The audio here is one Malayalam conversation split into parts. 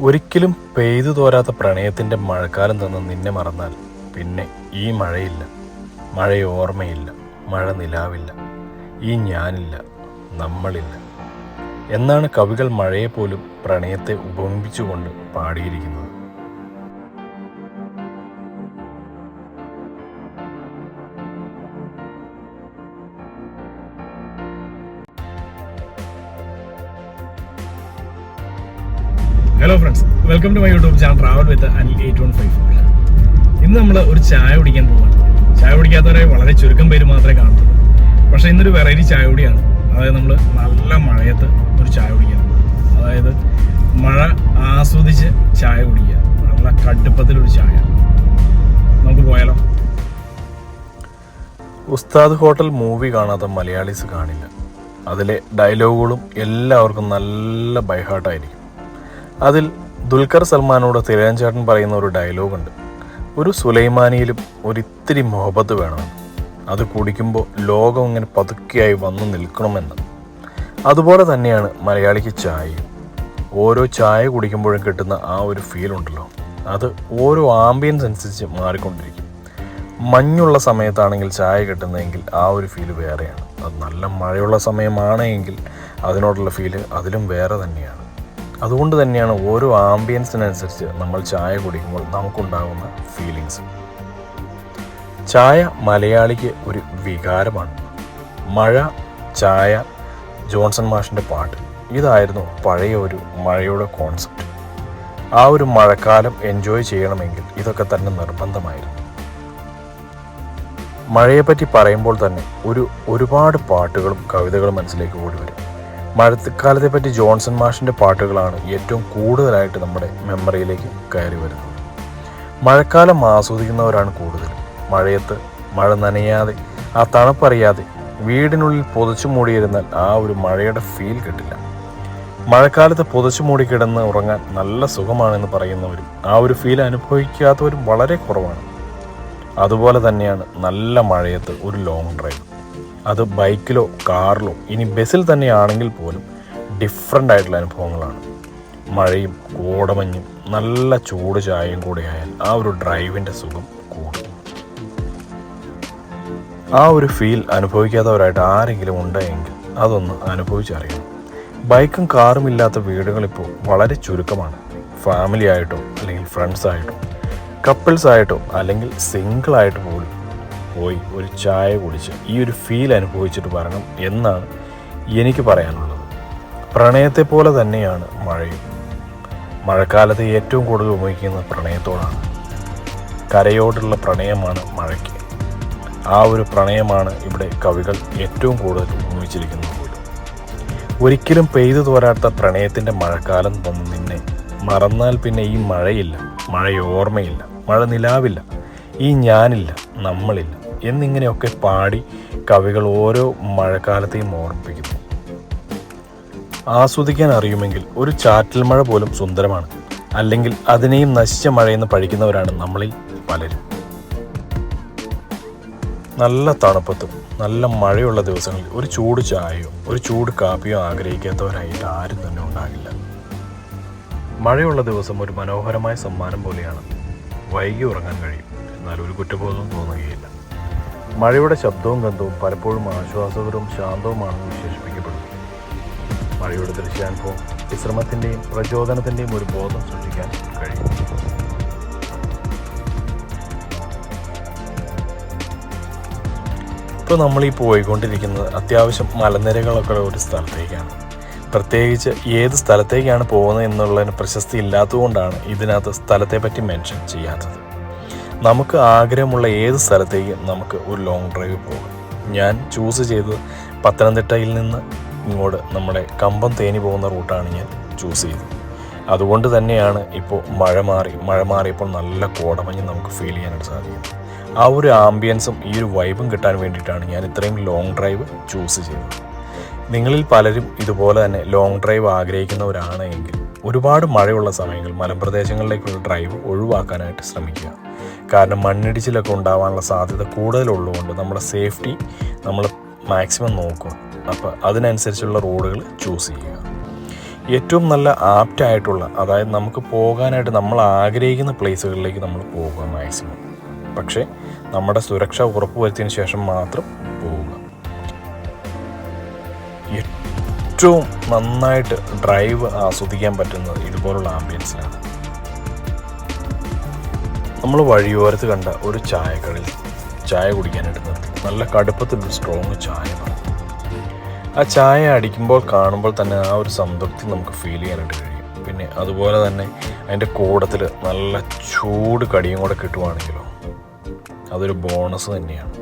ഒരിക്കലും പെയ്തു തോരാത്ത പ്രണയത്തിന്റെ മഴക്കാലം തന്ന് നിന്നെ മറന്നാൽ പിന്നെ ഈ മഴയില്ല. മഴയോർമ്മയില്ല മഴ നിലാവില്ല. ഈ ഞാനില്ല. നമ്മളില്ല. എന്നാണ് കവികൾ മഴയെപ്പോലും പ്രണയത്തെ ഉപമിപ്പിച്ചുകൊണ്ട് പാടിയിരിക്കുന്നത്. Hello friends welcome to my YouTube channel travel with Anil eight one five ഇന്ന് നമ്മൾ ഒരു ചായ കുടിക്കാൻ പോവുകയാണ് ചായ കുടിക്കാത്തവരെ വളരെ ചുരുക്കം പേര് മാത്രമേ കാണത്തുള്ളൂ. പക്ഷേ ഇന്നൊരു വെറൈറ്റി ചായ കുടിയാണ്. അതായത് നമ്മൾ നല്ല മഴയത്ത് ഒരു ചായ കുടിക്കാൻ അതായത് മഴ ആസ്വദിച്ച് ചായ കുടിക്കുക. നല്ല കടുപ്പത്തിലൊരു ചായ. നമുക്ക് പോയാലോ? ഉസ്താദ് ഹോട്ടൽ മൂവി കാണാത്ത മലയാളീസ് കാണില്ല. അതിലെ ഡയലോഗുകളും എല്ലാവർക്കും നല്ല ബൈഹാർട്ടായിരിക്കും അതിൽ ദുൽഖർ സൽമാനോട് തിരയൻചാട്ടൻ പറയുന്ന ഒരു ഡയലോഗുണ്ട്. ഒരു സുലൈമാനിയിലും ഒരിത്തിരി മുഹബത്ത് വേണമെന്ന്. അത് കുടിക്കുമ്പോൾ ലോകം ഇങ്ങനെ പതുക്കെയായി വന്നു നിൽക്കണമെന്ന്. അതുപോലെ തന്നെയാണ് മലയാളിക്ക് ചായ ഓരോ ചായ കുടിക്കുമ്പോഴും കിട്ടുന്ന ആ ഒരു ഫീൽ ഉണ്ടല്ലോ. അത് ഓരോ ആംബിയൻസ് അനുസരിച്ച് മാറിക്കൊണ്ടിരിക്കും. മഞ്ഞുള്ള സമയത്താണെങ്കിൽ ചായ കിട്ടുന്നതെങ്കിൽ ആ ഒരു ഫീൽ വേറെയാണ്. അത് നല്ല മഴയുള്ള സമയമാണെങ്കിൽ അതിനോടുള്ള ഫീൽ അതിലും വേറെ തന്നെയാണ്. അതുകൊണ്ട് തന്നെയാണ് ഓരോ ആംബിയൻസിനനുസരിച്ച് നമ്മൾ ചായ കുടിക്കുമ്പോൾ നമുക്കുണ്ടാകുന്ന ഫീലിങ്സ് ചായ മലയാളിക്ക് ഒരു വികാരമാണ്. മഴ ചായ ജോൺസൺ മാഷിന്റെ പാട്ട് ഇതായിരുന്നു പഴയ ഒരു മഴയുടെ കോൺസെപ്റ്റ് ആ ഒരു മഴക്കാലം എൻജോയ് ചെയ്യണമെങ്കിൽ ഇതൊക്കെ തന്നെ നിർബന്ധമായിരുന്നു. മഴയെപ്പറ്റി പറയുമ്പോൾ തന്നെ ഒരു ഒരുപാട് പാട്ടുകളും കവിതകളും മനസ്സിലേക്ക് ഓടി വരും. മഴക്കാലത്തെ പറ്റി ജോൺസൺ മാഷിന്റെ പാട്ടുകളാണ് ഏറ്റവും കൂടുതലായിട്ട് നമ്മുടെ മെമ്മറിയിലേക്ക് കയറി വരുന്നത്. മഴക്കാലം ആസ്വദിക്കുന്നവരാണ് കൂടുതൽ. മഴയത്ത് മഴ നനയാതെ ആ തണുപ്പറിയാതെ വീടിനുള്ളിൽ പൊതച്ചു മൂടിയിരുന്നാൽ ആ ഒരു മഴയുടെ ഫീൽ കിട്ടില്ല. മഴക്കാലത്ത് പൊതച്ചു മൂടി കിടന്ന് ഉറങ്ങാൻ നല്ല സുഖമാണെന്ന് പറയുന്നവരും ആ ഒരു ഫീൽ അനുഭവിക്കാത്തവരും വളരെ കുറവാണ്. അതുപോലെ തന്നെയാണ് നല്ല മഴയത്ത് ഒരു ലോങ് ഡ്രൈവ് അത് ബൈക്കിലോ കാറിലോ ഇനി ബസ്സിൽ തന്നെയാണെങ്കിൽ പോലും ഡിഫറെന്റ് ആയിട്ടുള്ള അനുഭവങ്ങളാണ്. മഴയും കോടമഞ്ഞും നല്ല ചൂട് ചായയും കൂടെ ആയാൽ ആ ഒരു ഡ്രൈവിന്റെ സുഖം കൂടും. ആ ഒരു ഫീൽ അനുഭവിക്കാത്തവരായിട്ട് ആരെങ്കിലും ഉണ്ടെങ്കിൽ അതൊന്ന് അനുഭവിച്ചറിയണം. ബൈക്കും കാറും ഇല്ലാത്ത വീടുകളിപ്പോൾ വളരെ ചുരുക്കമാണ്. ഫാമിലി ആയിട്ടോ അല്ലെങ്കിൽ ഫ്രണ്ട്സ് ആയിട്ടോ കപ്പിൾസ് ആയിട്ടോ അല്ലെങ്കിൽ സിംഗിളായിട്ട് പോലും പോയി ഒരു ചായ കുടിച്ച് ഈ ഒരു ഫീൽ അനുഭവിച്ചിട്ട് വരണം എന്നാണ് എനിക്ക് പറയാനുള്ളത്. പ്രണയത്തെ പോലെ തന്നെയാണ് മഴയും. മഴക്കാലത്ത് ഏറ്റവും കൂടുതൽ ഉപയോഗിക്കുന്നത് പ്രണയത്തോടാണ്. കരയോടുള്ള പ്രണയമാണ് മഴയ്ക്ക്. ആ ഒരു പ്രണയമാണ് ഇവിടെ കവികൾ ഏറ്റവും കൂടുതൽ ഉപയോഗിച്ചിരിക്കുന്നത്. ഒരിക്കലും പെയ്തു തോരാത്ത പ്രണയത്തിന്റെ മഴക്കാലം വന്ന് നിന്നെ മറന്നാൽ പിന്നെ ഈ മഴയില്ല. മഴയോർമ്മയില്ല. മഴ നിലാവില്ല ഈ ഞാനില്ല. നമ്മളില്ല. എന്നിങ്ങനെയൊക്കെ പാടി കവികൾ ഓരോ മഴക്കാലത്തെയും ഓർമ്മിപ്പിക്കുന്നു. ആസ്വദിക്കാൻ അറിയുമെങ്കിൽ ഒരു ചാറ്റൽ മഴ പോലും സുന്ദരമാണ്. അല്ലെങ്കിൽ അതിനെയും നശിച്ച മഴയെന്ന് പഴിക്കുന്നവരാണ് നമ്മളിൽ പലരും. നല്ല തണുപ്പത്തും നല്ല മഴയുള്ള ദിവസങ്ങളിൽ ഒരു ചൂട് ചായയോ ഒരു ചൂട് കാപ്പിയോ ആഗ്രഹിക്കാത്തവരായിട്ട് ആരും തന്നെ ഉണ്ടാകില്ല. മഴയുള്ള ദിവസം ഒരു മനോഹരമായ സമ്മാനം പോലെയാണ് വൈകി ഉറങ്ങാൻ കഴിയും. എന്നാൽ ഒരു കുറ്റബോധവും തോന്നുകയില്ല. മഴയുടെ ശബ്ദവും ഗന്ധവും പലപ്പോഴും ആശ്വാസകരവും ശാന്തവുമാണെന്ന് വിശേഷിപ്പിക്കപ്പെടുന്നു. മഴയുടെ ദൃശ്യാനുഭവം വിശ്രമത്തിന്റെയും പ്രചോദനത്തിന്റെയും ഒരു ബോധം സൃഷ്ടിക്കാൻ കഴിയും. ഇപ്പോൾ നമ്മൾ ഈ പോയിക്കൊണ്ടിരിക്കുന്നത് അത്യാവശ്യം മലനിരകളൊക്കെ ഒരു സ്ഥലത്തേക്കാണ്. പ്രത്യേകിച്ച് ഏത് സ്ഥലത്തേക്കാണ് പോകുന്നത് എന്നുള്ളതിന് പ്രശസ്തി ഇല്ലാത്തതുകൊണ്ടാണ് ഇതിനകത്ത് സ്ഥലത്തെപ്പറ്റി മെൻഷൻ ചെയ്യാത്തത്. നമുക്ക് ആഗ്രഹമുള്ള ഏത് സ്ഥലത്തേക്കും നമുക്ക് ഒരു ലോങ് ഡ്രൈവ് പോകാം. ഞാൻ ചൂസ് ചെയ്തത് പത്തനംതിട്ടയിൽ നിന്ന് ഇങ്ങോട്ട് നമ്മുടെ കമ്പം തേനി പോകുന്ന റൂട്ടാണ് ഞാൻ ചൂസ് ചെയ്തത്. അതുകൊണ്ട് തന്നെയാണ് ഇപ്പോൾ മഴ മാറി മഴ മാറിയപ്പോൾ നല്ല കോടമഞ്ഞ് നമുക്ക് ഫീൽ ചെയ്യാനായിട്ട് സാധിക്കുന്നത്. ആ ഒരു ആംബിയൻസും ഈ ഒരു വൈബും കിട്ടാൻ വേണ്ടിയിട്ടാണ് ഞാൻ ഇത്രയും ലോങ് ഡ്രൈവ് ചൂസ് ചെയ്തത്. നിങ്ങളിൽ പലരും ഇതുപോലെ തന്നെ ലോങ് ഡ്രൈവ് ആഗ്രഹിക്കുന്നവരാണ് എങ്കിൽ ഒരുപാട് മഴയുള്ള സമയങ്ങൾ മലമ്പ്രദേശങ്ങളിലേക്കുള്ള ഡ്രൈവ് ഒഴിവാക്കാനായിട്ട് ശ്രമിക്കുക. കാരണം മണ്ണിടിച്ചിലൊക്കെ ഉണ്ടാവാനുള്ള സാധ്യത കൂടുതലുള്ളതുകൊണ്ട് നമ്മുടെ സേഫ്റ്റി നമ്മൾ മാക്സിമം നോക്കും. അപ്പോൾ അതിനനുസരിച്ചുള്ള റോഡുകൾ ചൂസ് ചെയ്യുക. ഏറ്റവും നല്ല ആപ്റ്റ് ആയിട്ടുള്ള അതായത് നമുക്ക് പോകാനായിട്ട് നമ്മൾ ആഗ്രഹിക്കുന്ന പ്ലേസുകളിലേക്ക് നമ്മൾ പോകുക മാക്സിമം. പക്ഷേ നമ്മുടെ സുരക്ഷ ഉറപ്പുവരുത്തിയതിന് ശേഷം മാത്രം പോവുക ഏറ്റവും നന്നായിട്ട് ഡ്രൈവ് ആസ്വദിക്കാൻ പറ്റുന്നത് ഇതുപോലുള്ള ആംബിയൻസിലാണ്. നമ്മൾ വഴിയോരത്ത് കണ്ട ഒരു ചായക്കടയിൽ ചായ കുടിക്കാനായിട്ട് നിർത്തി നല്ല കടുപ്പത്തിലൊരു സ്ട്രോങ് ചായ ആ ചായ അടിക്കുമ്പോൾ കാണുമ്പോൾ തന്നെ ആ ഒരു സംതൃപ്തി നമുക്ക് ഫീൽ ചെയ്യാനായിട്ട് കഴിയും. പിന്നെ അതുപോലെ തന്നെ അതിന്റെ കൂടത്തിൽ നല്ല ചൂട് കടിയും കൂടെ കിട്ടുവാണെങ്കിലോ അതൊരു ബോണസ് തന്നെയാണ്.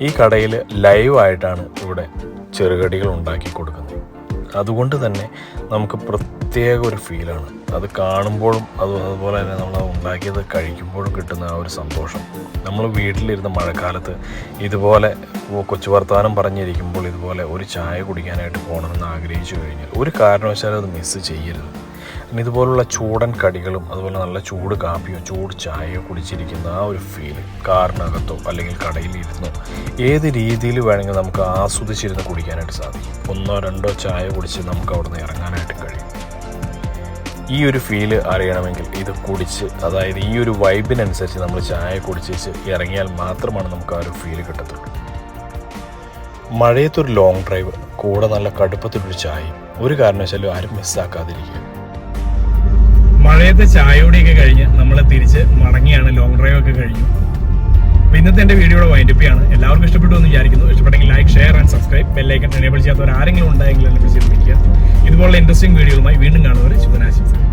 ഈ കടയിൽ ലൈവായിട്ടാണ് ഇവിടെ ചെറുകടികൾ ഉണ്ടാക്കി കൊടുക്കുന്നത്. അതുകൊണ്ട് തന്നെ നമുക്ക് പ്രത്യേക ഒരു ഫീലാണ് അത് കാണുമ്പോഴും അത് അതുപോലെ തന്നെ നമ്മൾ ഉണ്ടാക്കിയത് കഴിക്കുമ്പോഴും കിട്ടുന്ന ആ ഒരു സന്തോഷം. നമ്മൾ വീട്ടിലിരുന്ന മഴക്കാലത്ത് ഇതുപോലെ കൊച്ചു വർത്തമാനം പറഞ്ഞിരിക്കുമ്പോൾ ഇതുപോലെ ഒരു ചായ കുടിക്കാനായിട്ട് പോകണമെന്ന് ആഗ്രഹിച്ചു കഴിഞ്ഞാൽ ഒരു കാരണവശാലും അത് മിസ്സ് ചെയ്യരുത്. ഇതുപോലുള്ള ചൂടൻ കടികളും അതുപോലെ നല്ല ചൂട് കാപ്പിയോ ചൂട് ചായയോ കുടിച്ചിരിക്കുന്ന ആ ഒരു ഫീൽ കാറിനകത്തോ അല്ലെങ്കിൽ കടയിലിരുന്നോ ഏത് രീതിയിൽ വേണമെങ്കിൽ നമുക്ക് ആസ്വദിച്ചിരുന്ന് കുടിക്കാനായിട്ട് സാധിക്കും. ഒന്നോ രണ്ടോ ചായ കുടിച്ച് നമുക്ക് അവിടെ നിന്ന് ഇറങ്ങാനായിട്ട് കഴിയും. ഈ ഒരു ഫീൽ അറിയണമെങ്കിൽ ഇത് കുടിച്ച് അതായത് ഈ ഒരു വൈബിനനുസരിച്ച് നമ്മൾ ചായ കുടിച്ച് ഇറങ്ങിയാൽ മാത്രമാണ് നമുക്ക് ആ ഒരു ഫീൽ കിട്ടത്തുള്ളൂ. മഴയത്തൊരു ലോങ് ഡ്രൈവ് കൂടെ നല്ല കടുപ്പത്തിലൊരു ചായയും ഒരു കാരണവശാലും ആരും മിസ്സാക്കാതിരിക്കുക മഴയത്തെ ചായയോടെയൊക്കെ കഴിഞ്ഞ് നമ്മൾ തിരിച്ച് മടങ്ങിയാണ് ലോങ് ഡ്രൈവ് ഒക്കെ കഴിഞ്ഞു. അപ്പൊ ഇന്നത്തെ എന്റെ വീഡിയോയുടെ വൈൻഡപ്പിയാണ് എല്ലാവർക്കും ഇഷ്ടപ്പെട്ടു എന്ന് വിചാരിക്കുന്നു. ഇഷ്ടപ്പെട്ടെങ്കിൽ like share and subscribe bell icon enable ചെയ്യാത്തവർ ആരെങ്കിലും ഉണ്ടായെങ്കിൽ എന്നെ വിളിക്കുക ഇതുപോലുള്ള ഇൻട്രസ്റ്റിംഗ് വീഡിയോകളുമായി വീണ്ടും കാണുന്നവർ ശുഭനാശംസകൾ.